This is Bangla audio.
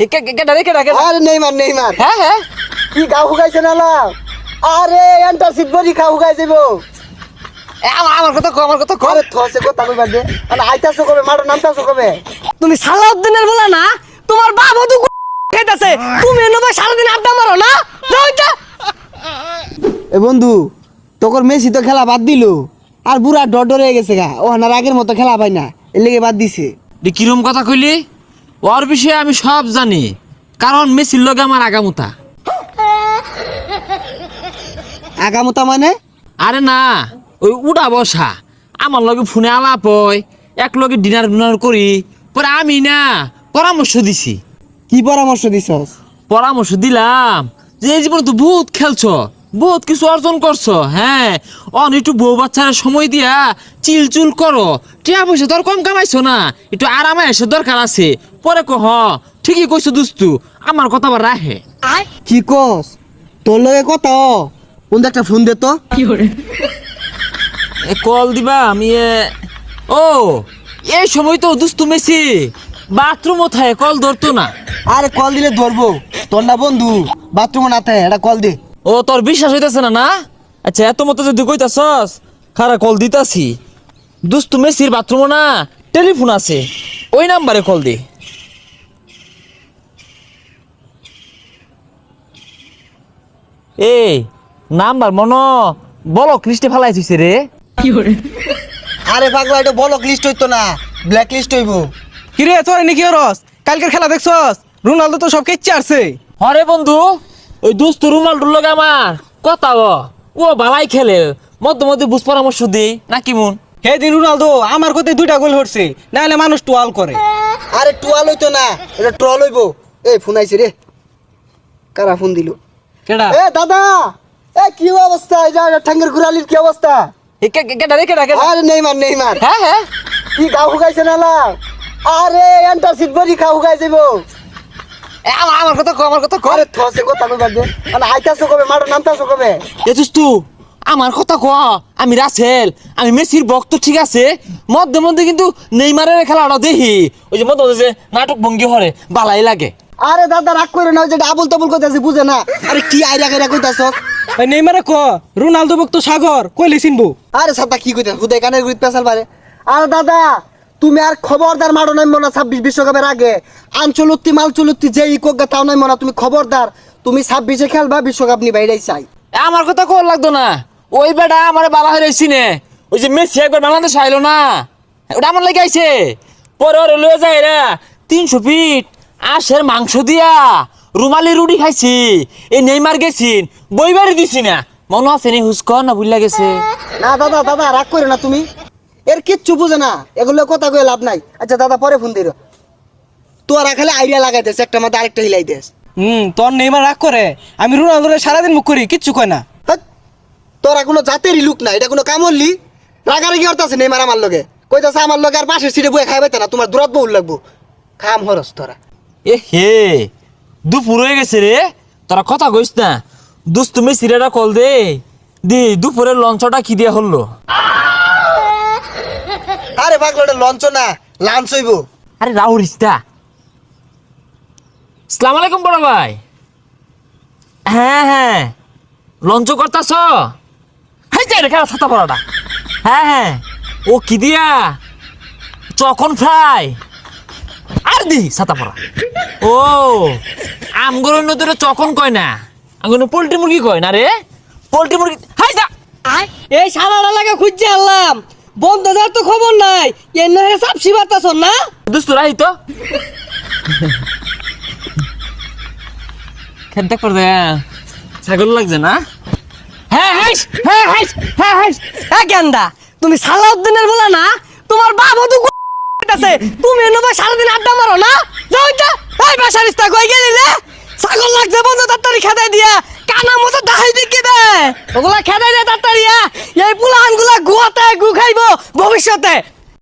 এ কে কে কেডা রে কেডা কেডা আরে নেইমার নেইমার। হ্যাঁ হ্যাঁ। কি গা হুগাইছে না লাও আরে এন্টারশিপ বডি খা হুগাই এ, আমার আমার কথা কো আমার কথা কো আরে থসে কথা কইবার দে মানে আইতাছো কবে? মাঠে নামতাছো কবে? তুমি সালাউদ্দিনের বলা না? তোমার বাবা তো খাইতাছে। তুমি এনে ভাই সারাদিন আড্ডা মারো না? যাও এ বন্ধু তোর মেসি তো খেলা বাদ দিল। আর বুড়া ডর ডর হয়ে গেছে গা। ও আগের মতো খেলা পাই না। এর লেগে বাদ দিছে। কিরম কথা কইলি? ওর বিষয়ে আমি সব জানি কারণ মেসির লগে আমার আগামুতা। আগামতা মানে? আরে না ওই উড়া বসা। আমার লগে ফোনে আলাপ হয় এক লগে ডিনার ডিনার করি পরে আমি না পরামর্শ দিছি। কি পরামর্শ দিছস? পরামর্শ দিলাম যে এই জীবনে তো বহুত খেলছ বহুত কিছু অর্জন করছ হ্যাঁ। অন একটু বউ বাচ্চারা সময় দিয়া চিল চুল করো টিয়া পয়সা তোর কম কামাইছো না একটু আরামে এসে দরকার আছে। পরে কহ ঠিকই কইছো দুস্তু আমার কথা আবার রাহে। কি কস? তোর লগে কথা? কোন একটা ফোন দে তো। কি এ কল দিবা আমি এ ও এই সময় তো দুস্তু মেসি বাথরুম থাকে কল ধরতো না। আরে কল দিলে ধরবো। তোর না বন্ধু বাথরুমে না থাকে এটা কল দে। ও তোর বিশ্বাস হইতাছে না না? আচ্ছা এত মতো যদি কইতাছস খারা কল দিতাছি। দুস্তু মেসির বাথরুমও না টেলিফোন আছে। ওই নাম্বারে কল দি। এই নাম্বার মনো বলো খ্রিস্টে ফেলাই থইছে রে। আরে পাগলা এটা বলক লিস্ট হইতো না ব্ল্যাক লিস্ট হইবো। কিরে তোর নাকি রস কালকের খেলা দেখছস? রোনালদো তো সব কেচ্ছে আসছে হরে বন্ধু ওই দুস্তু রুমালটুর লগে আমার কথা ও ও ভালাই খেলে মধ্যে মধ্যে বুঝ পরামর্শ দিই না কি মন? হে দিন রোনালদো আমার কোথায় দুইটা গোল হচ্ছে নাহলে মানুষ টোয়াল করে। আরে টুয়াল হইতো না এটা ট্রল হইবো। এই ফোন আইছে রে। কারা ফোন দিল? কেডা? এ দাদা! এ কি অবস্থা? এই যে ঠাঙ্গের ঘুরালির কি অবস্থা? এ কে কে- কেডা রে কেডা কেডা? আরে নেইমার নেইমার। হ্যাঁ হ্যাঁ। কি গা হুগাইছে না লাও আরে এন্টারশিপ বডি খা হুগাই এ, আমার আমার কথা কো আমার কথা কো আরে থসে কথা কইবার দে। মানে আইতাছো কবে? মাঠে নামতাছো কবে? এ তুস্তু আমার কথা ক আমি রাসেল আমি মেসির ভক্ত ঠিক আছে? মধ্যে মধ্যে কিন্তু নেইমারের খেলাটা দেখি। ওই যে মধ্যে নাটক ভঙ্গি হরে বালাই লাগে। আরে দাদা রাগ করে না ওই যে আবুল তাবুল কইতাছে বুঝে না? আরে কি আইরা গাইরা কইতাছ? ওই নেইমারে ক রোনালদো ভক্ত সাগর কইলে চিনবো? আরে সাতা কি কইতাছ? হুদাই কানের গুড়িত পেছাল পারে। আরে দাদা তুমি আর খবরদার মারো নাইমো না ছাব্বিশ বিশ্বকাপের আগে। আঞ্চলত্তি মালচলত্তি যে ইকোগা তাও নাইমো না তুমি খবরদার। তুমি ছাব্বিশে খেলবা বিশ্বকাপ নিবা এটাই চাই। আমার কথা কর লাগতো না। ওই বেটা আমার বালা হয়ে রয়েছি নে ওই যে মেসি একবার বাংলাদেশ আইলো না। ওটা আমার লাগে আইছে। পরে ওরে লয়ে যায় রে তিনশো ফিট। আশের মাংস দিয়া রুমালি রুটি খাইছি এই নেইমার গেছিন বই বাড়ি দিছি না মনে আছে নি হুস্ক না ভুল গেছে না দাদা দাদা রাগ করে না তুমি। এর কিচ্ছু বুঝে না এগুলো কথা কয়ে লাভ নাই। আচ্ছা দাদা পরে ফোন দিল তোরা খালি আইডিয়া লাগাই দেস একটা মাথা আরেকটা হিলাই দেস। হুম তোর নেইমার রাগ করে আমি রোনালদোরে সারাদিন মুখ করি কিচ্ছু কয় না। তোরা কোনো জাতেরই লুক না এটা কোনো কামড়লি রাগারাগি অর্থাৎ নেইমার আমার লগে? কইতাছে আমার লগে আর পাশের সিটে বয়ে খাইবে না তোমার দূরত বহুল লাগবো। খাম হরস তোরা। এ হে দুপুর হয়ে গেছে রে। তোরা কথা কইস না। তুমি সিরেটা কল দে। দি দুপুরের লঞ্চটা কি দিয়ে হলো? আরে পাগলটা লঞ্চ না লাঞ্চ হইব। আরে সালাম আলাইকুম বড় ভাই। হ্যাঁ হ্যাঁ। লঞ্চ করতাছ? হাই যাই রেখা ছাতা পড়াটা? হ্যাঁ হ্যাঁ। ও কি দিয়া? চকন ফ্রাই। আর দি পড়া। ও নদীরে চকন কয় না? পোল্ট্রি মুরগি কয় না রে? পোল্ট্রি মুরগি হাই যা এই সারাটা লাগা খুঁজছে আনলাম। বন্ধ তো খবর নাই। এর নহে সাপসি বাতাস না? দুস্তু তো। খেতে করে ছাগল লাগছে না? হ্যাঁ হ্যাঁ হ্যাঁ হ্যাঁ হ্যাঁ হ্যাঁ হ্যাঁ গেন্দা তুমি সালাউদ্দিনের বলা না? তোমার বাবা তো আছে তুমি এনে ভাই সারাদিন আড্ডা মারো না? যাও এটা, এই বাসারিস্তা কই গেলি রে? ছাগল লাগছে, বন্ধ, তাড়াতাড়ি খেদাই দিয়া। কানা মতো দাহাই দিকে দে ওগুলা খেদাই দে তাড়াতাড়ি আ। এই পুলানগুলা গুয়াতে গু খাইবো ভবিষ্যতে।